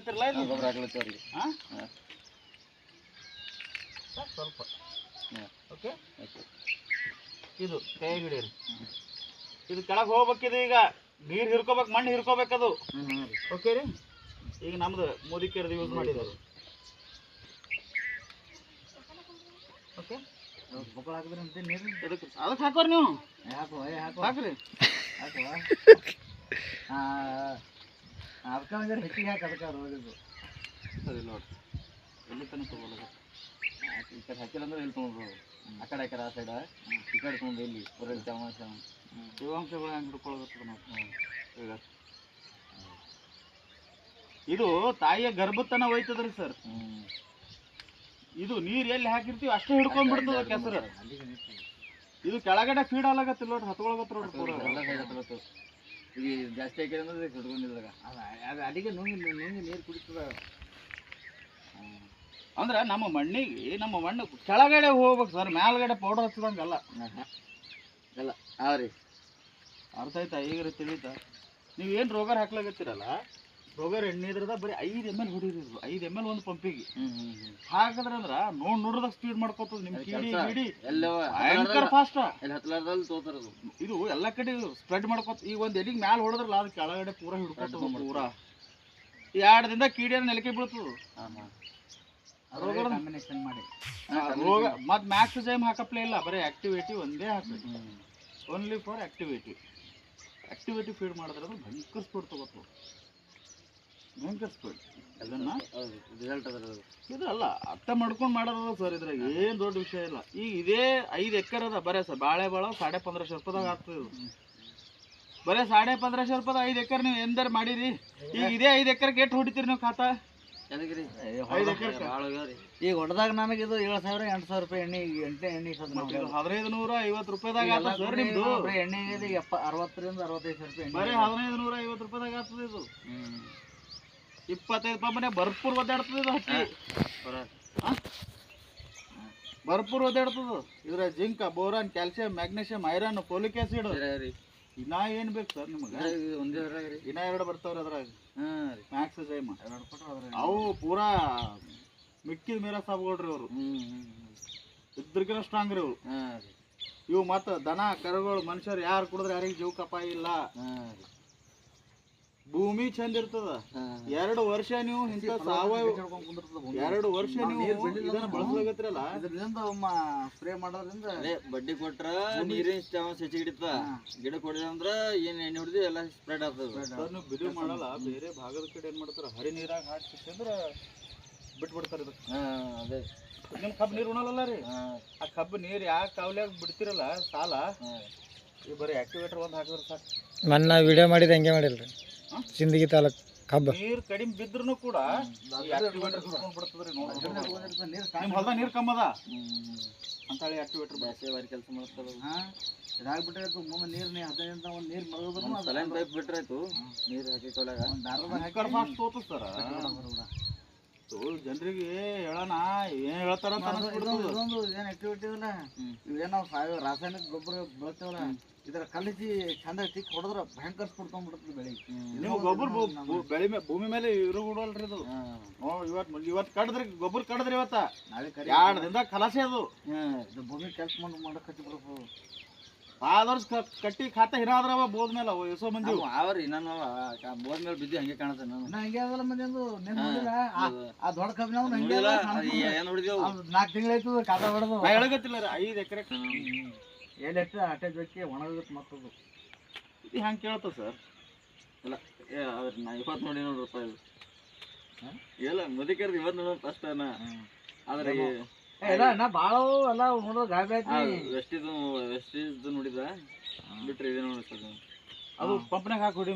ಗೊತ್ತಿರಲ್ಲ ಇದು ಗೊಬ್ಬರ ಹಾಕ್ಲತ್ತೀವಿ ಅವ್ರಿಗೆ. ಹಾ? ಹಾ. ಸ್ವಲ್ಪ. ಹಾ. Okay okay. ಇದು ಕೈ ಹಿಡೀರಿ ಇದು. ಕೆಳಗೆ ಹೋಗ್ಬೇಕಿದು ಈಗ. ನೀರು ಹಿರ್ಕೋಬೇಕು ಮಣ್ಣು ಹಿರ್ಕೋಬೇಕದು ಓಕೆ ರೀ? ಈಗ ನಮ್ದು ಮೋದಿ ಮೋದಿಕೇರ್ದು ಯೂಸ್ ಮಾಡಿದ್ದಾರೆ ಓಕೆ ಗೊಬ್ಬರ ಹಾಕಿದ್ರೆ ಅಂತ ನೀರು ಅದಕ್ಕೆ ಅದಕ್ಕೆ ಹಾಕೋರಿ ನೀವು? ಹಾಕು ಏ ಹಾಕೋ ಹಾಕ್ರಿ. ಹಾಕು ಅದಕ್ಕೆ ಒಂದ್ಸರಿ ಹೆಚ್ಚಿಗೆ ಹಾಕಿ ಅದಕ್ಕೆ ರೋಗಿದ್ದು ಸರಿ ನೋಡಿ. ಎಲ್ಲಿ ತನಕ ತಗೊಳ್ಳೋದು? ಈ ಕಡೆ ಅಂದ್ರೆ ಇಲ್ಲಿ ತೊಗೊಂಡ್ರು ಆ ಕಡೆ ಹಾಕ್ಯಾರ ಆ ಸೈಡ ಈ ಕಡೆ ತೊಗೊಂಡು ಇಲ್ಲಿ ಊರಲ್ಲಿ ಚಾಮ ಚಾಮ ತೇವಾಂಶಗಳು ಹೆಂಗೆ ಹಿಡ್ಕೊಳ್ಳೋದು ನಾವು ಈಗ ಇದು ತಾಯಿಯ ಗರ್ಭತನ ಹೋಯ್ತದ್ರಿ ಸರ್. ಇದು ನೀರ್ ಎಲ್ಲಿ ಹಾಕಿರ್ತೀವಿ ಅಷ್ಟೇ ಹಿಡ್ಕೊಂಡ್ಬಿಡ್ತದ ಕೆಸರು ಇದು ಕೆಳಗಡೆ ಫೀಡ್ ಆಲಾಗತ್ತಿಲ್ಲ ನೋಡ್ರಿ ಹತ್ಕೊಳಗತ್ತ ನೋಡ್ರಿ ಈಗ ಜಾಸ್ತಿ ಹಾಕಿದ್ರೆ ಅಂದ್ರೆ ಹಿಡ್ಕೊಂಡಿದ್ದಾಗ ಅದು ಅಡಿಗೆ ನುಂಗಿ ನುಂಗಿ ನೀರು ಕುಡಿತದ. ಅಂದ್ರೆ ನಮ್ಮ ಮಣ್ಣಿಗೆ ನಮ್ಮ ಮಣ್ಣು ಕೆಳಗಡೆ ಹೋಗ್ಬೇಕು ಸರ್ ಮೇಲ್ಗಡೆ ಪೌಡರ್ ಹಚ್ಚದಂಗಲ್ಲ. ಎಲ್ಲ ಹಾಂ ರೀ ಅರ್ಥ ಆಯ್ತಾ? ಈಗ ತಿಳಿತಾ? ನೀವು ಏನು ರೋಗರ್ ಹಾಕ್ಲಾಗತ್ತೀರಲ್ಲ ರೋಗರ್ ಎಣ್ಣೆ ಇದ್ರದ ಬರೀ ಐದು ಎಂ ಎಲ್ ಹೊಡಿದ್ರು ಐದು ಎಂ ಎಲ್ ಒಂದು ಪಂಪಿಗೆ. ಹಾಕಿದ್ರ ಅಂದ್ರ ನೋಡ್ ನೋಡ್ದಾಗ ಸ್ಪೀಡ್ ಮಾಡ್ಕೋತದ ನಿಮ್ ಕೀಡಿ ಭಯಂಕರ ಫಾಸ್ಟ್ ಇದು ಎಲ್ಲಾ ಕಡೆ ಸ್ಪ್ರೆಡ್ ಮಾಡ್ಕೋತ ಈಗ ಒಂದ್ ಎಡಿಗ್ ಮ್ಯಾಲ ಹೊಡೆದ್ರಲ್ಲ ಅದ್ ಕೆಳಗಡೆ ಪೂರ ಹಿಡ್ಕೊತದ ಪೂರ. ಎರಡು ದಿನದ ಕೀಡಿಯನ್ನು ನೆಲಕ್ಕೆ ಬೀಳ್ತದ. ರೋಗ ಮತ್ ಮ್ಯಾಕ್ಸ್ ಜೈಮ್ ಹಾಕಪ್ಲೇ ಇಲ್ಲ ಬರೀ ಆಕ್ಟಿವಿಟಿ ಒಂದೇ ಹ್ಞೂ only for activity activity feed ಮಾಡಿದ್ರೆ ಅದು ಭಯಂಕರ ಸ್ಪೀಡ್ ತಗೋತು ಭಯಂಕರ ಸ್ಪೀಡ್ ಅದನ್ನ ಹೌದು ರಿಸಲ್ಟ್ ಅದ ಇದು ಅಲ್ಲ ಅರ್ಥ ಮಾಡ್ಕೊಂಡು ಮಾಡೋದಲ್ಲ ಸರ್ ಇದ್ರಾಗ ಏನ್ ದೊಡ್ಡ ವಿಷಯ ಇಲ್ಲ. ಈಗ ಇದೇ ಐದು ಎಕರೆ ಅದ ಬರೇ ಸರ್ ಬಾಳೆ ಬಾಳ ಸಾಡೆ ಪಂದ್ರಶ ರೂಪಾಯಿದಾಗ ಆಗ್ತದೆ ಬರೇ ಸಾಡೆ ಪಂದ್ರಶ ರೂಪಾಯಿ ಐದು ಎಕರೆ ನೀವು ಎಂದರ್ ಮಾಡಿರಿ? ಈಗ ಇದೇ ಐದು ಎಕರ್ಗೆ ಎಷ್ಟು ಹೊಡಿತೀರಿ ನೀವು ಖಾತಾ? ಈಗ ಹೊಡೆದಾಗ ನನಗೆ ಇದು ಏಳು ಸಾವಿರ ಎಂಟು ಸಾವಿರ ರೂಪಾಯಿ ಎಣ್ಣೆ ಈಗ ಎಂಟನೇ ಎಣ್ಣೆ ಹದಿನೈದು ನೂರ ಐವತ್ತು ರೂಪಾಯಿದಾಗ ಎಣ್ಣೆ ಸರ್ ನಿಮ್ದು. ಎಣ್ಣೆಗೆ ಇದು ಎಪ್ಪ ಅರವತ್ತರಿಂದ ಅರವತ್ತೈದು ಸಾವಿರ ರೂಪಾಯಿ ಬರೀ ಹದಿನೈದು ನೂರ ಐವತ್ತು ರೂಪಾಯಿದಾಗ ಆಗ್ತದೆ ಇದು. ಇಪ್ಪತ್ತೈದು ರೂಪಾಯಿ ಮನೆ ಭರ್ಪೂರ್ ಒದ್ದಾಡ್ತದ ಇದು ಹತ್ತಿ ಭರ್ಪೂರ್ ಒದ್ದಾಡ್ತದ. ಇದ್ರ zinc boron calcium magnesium iron folic acid. ಇನ್ನ ಏನ್ ಬೇಕು ಸರ್ ನಿಮಗೆ? ಒಂದೇ ಇನ್ನ ಎರಡು ಬರ್ತಾವ್ರಿ ಅದ್ರಾಗ. ಮ್ಯಾಕ್ಸ್ ಜೈಮ್ ಅವು ಪೂರಾ ಮಿಕ್ಕಿದ ಮೀರ ಸಾಬ್ಗಳ್ರಿ ಅವ್ರು ಇದ್ರಗಿನ ಸ್ಟ್ರಾಂಗ್ ರೀ ಇವು. ಇವು ಮತ್ತ ದನ ಕರುಗಳು ಮನುಷ್ಯರು ಯಾರು ಕುಡಿದ್ರೆ ಯಾರಿಗೆ ಜೀವಕ್ಕೆ ಅಪಾಯ ಇಲ್ಲ. ಭೂಮಿ ಚಂದ ಇರ್ತದ. ಎರಡು ವರ್ಷ ನೀವು ಇಂಥ ಸಾವಯವ ಎರಡು ವರ್ಷ ನೀವು ಇದನ್ನ ಬಳಸ್ಲಾಗತ್ತಿರಲ್ಲ ಇದರಿಂದ ಸ್ಪ್ರೇ ಮಾಡೋದ್ರಿಂದ ಅದೇ ಬಡ್ಡಿ ಕೊಟ್ರ ನೀರಿನ ಚಾನ್ಸ್ ಹೆಚ್ಚಿಗೆ ಹಿಡಿತದ ಗಿಡ ಕೊಡಿದ ಅಂದ್ರ ಏನ್ ಎಣ್ಣೆ ಹೊಡೆದು ಎಲ್ಲ ಸ್ಪ್ರೆಡ್ ಆಗ್ತದ. ನೀವು ಬಿಡುವು ಮಾಡಲ್ಲ ಬೇರೆ ಭಾಗದ ಕಡೆ ಏನ್ ಮಾಡ್ತಾರ ಹರಿ ನೀರಾಗ ಹಾಕಿ ಅಂದ್ರೆ ಬಿಟ್ಬಿಡ್ತಾರೆ ಇದಕ್ಕೆ. ಹಾ ಅದೇ. ನಿಮ್ ಕಬ್ಬು ನೀರು ಉಣಲ್ಲ ರೀ? ಆ ಕಬ್ಬು ನೀರು ಯಾಕೆ ಕಾವ್ಲ್ಯಾಗ ಬಿಡ್ತಿರಲ್ಲ ಸಾಲ ಹಾ. ಈ ಬರೀ ಆಕ್ಟಿವೇಟರ್ ಒಂದು ಹಾಕಿದ್ರೆ ಸಾಕು. ಮೊನ್ನೆ ವಿಡಿಯೋ ಮಾಡಿದ ಹಂಗೆ ಮಾಡಿಲ್ರಿ? ಸಿಂದಗಿ ತಾಲೂಕ್ ಕಬ್ಬ. ನೀರು ಕಡಿಮೆ ಬಿದ್ರೂ ಕೂಡ ಆಕ್ಟಿವೇಟರ್ ನೀರು ನಿಮ್ ಅದ ನೀರ್ ಕಮ್ಮದ ಅಂತ ಅಂತೇಳಿ ಆಕ್ಟಿವೇಟರ್ ಕೆಲಸ ಮಾಡ್ತಾರ ಹಾ? ಇದಾಗ್ಬಿಟ್ರೆ ಮುಂದೆ ನೀರು ನೀ ಹದಿನೈದು ಒಂದು ನೀರು ಮರಗೋದ್ರು ಸಲೈನ್ ಪೈಪ್ ಬಿಟ್ರೆ ಆಯ್ತು ನೀರು ಹಾಕಿ ಫಾಸ್ಟ್ ತೋತು ಸರ್ ಜನರಿಗೆ ಹೇಳೋಣ ಏನ್ ಹೇಳ್ತಾರ. ಇದೊಂದು ಇದೇನು ಆಕ್ಟಿವಿಟಿ ಅಲ್ಲ. ಇವೇನೋ ಸಾವಯವ ರಾಸಾಯನಿಕ ಗೊಬ್ಬರ ಬೆಳಿತೇವಲ್ಲ ಇದರ ಕಲಿಸಿ ಚಂದ ಟಿಕ್ ಹೊಡೆದ್ರ ಭಯಂಕರ ಸ್ಫುಡ್ಕೊಂಡ್ಬಿಡುತ್ತೆ ಬೆಳಿ. ನೀವು ಗೊಬ್ಬರ ಬೆಳಿ ಭೂಮಿ ಮೇಲೆ ಇರುಗುಡಲ್ರಿ ಇದು ಓ ಇವತ್ತು ಇವತ್ತು ಕಡದ್ರಿ ಗೊಬ್ಬರ ಕಡದ್ರಿ ಇವತ್ತ. ಎರಡ್ ದಿನದಾಗ ಕಲಾಸೆ ಅದು. ಭೂಮಿ ಕೆಲಸ ಮಾಡಿ ಮಾಡಕ್ ಹಚ್ಚಿ ಆದ ವರ್ಷ ಕಟ್ಟಿ ಖಾತಾ ಹಿರಾದ್ರವ ಬೋದ್ ಮೇಲೆ ಅವ ಎಷ್ಟೋ ಮಂದಿ ಅವ್ರಿ ನಾನು ಬೋದ್ ಮೇಲೆ ಬಿದ್ದು ಹಂಗೆ ಕಾಣತ್ತೆ ನಾನು. ಹಂಗೆ ಅದಲ್ಲ ಮಂದಿ ಒಂದು ಆ ದೊಡ್ಡ ಕಬ್ಬಿನ ಹಂಗೆ ಏನು ಹೊಡಿದೇವು ನಾಲ್ಕು ತಿಂಗಳಾಯ್ತು ಖಾತೆ ಹೊಡೆದು. ನಾ ಹೇಳಗತ್ತಿಲ್ಲ ರೀ ಐದ್ ಎಕರೆ ಏಳು ಎಕರೆ ಅಟ್ಯಾಚ್ ಹಾಕಿ ಒಣಗುತ್ತೆ ಮತ್ತದು. ಇದು ಹಂಗೆ ಕೇಳ್ತ ಸರ್? ಇಲ್ಲ ಏ ಅವ್ರ ನಾ ಇವತ್ತು ನೋಡಿ ನೋಡ್ರಪ್ಪ ರೂಪಾಯಿ ಇಲ್ಲ ಮುದಿಕರ್ದು ಇವತ್ತು ನೋಡೋದು ಫಸ್ಟ್ ಆದ್ರೆ ನಾ ಭಾಳ ಎಲ್ಲ ನೋಡೋ ಗಾಬಿ ವೆಸ್ಟಿದು ವೆಸ್ಟಿದು ನೋಡಿದ ಬಿಟ್ರೆ ಇದೆ ನೋಡಿ ಅದು. ಪಂಪ್ನಾಗ ಹಾಕಿ ಹೊಡಿ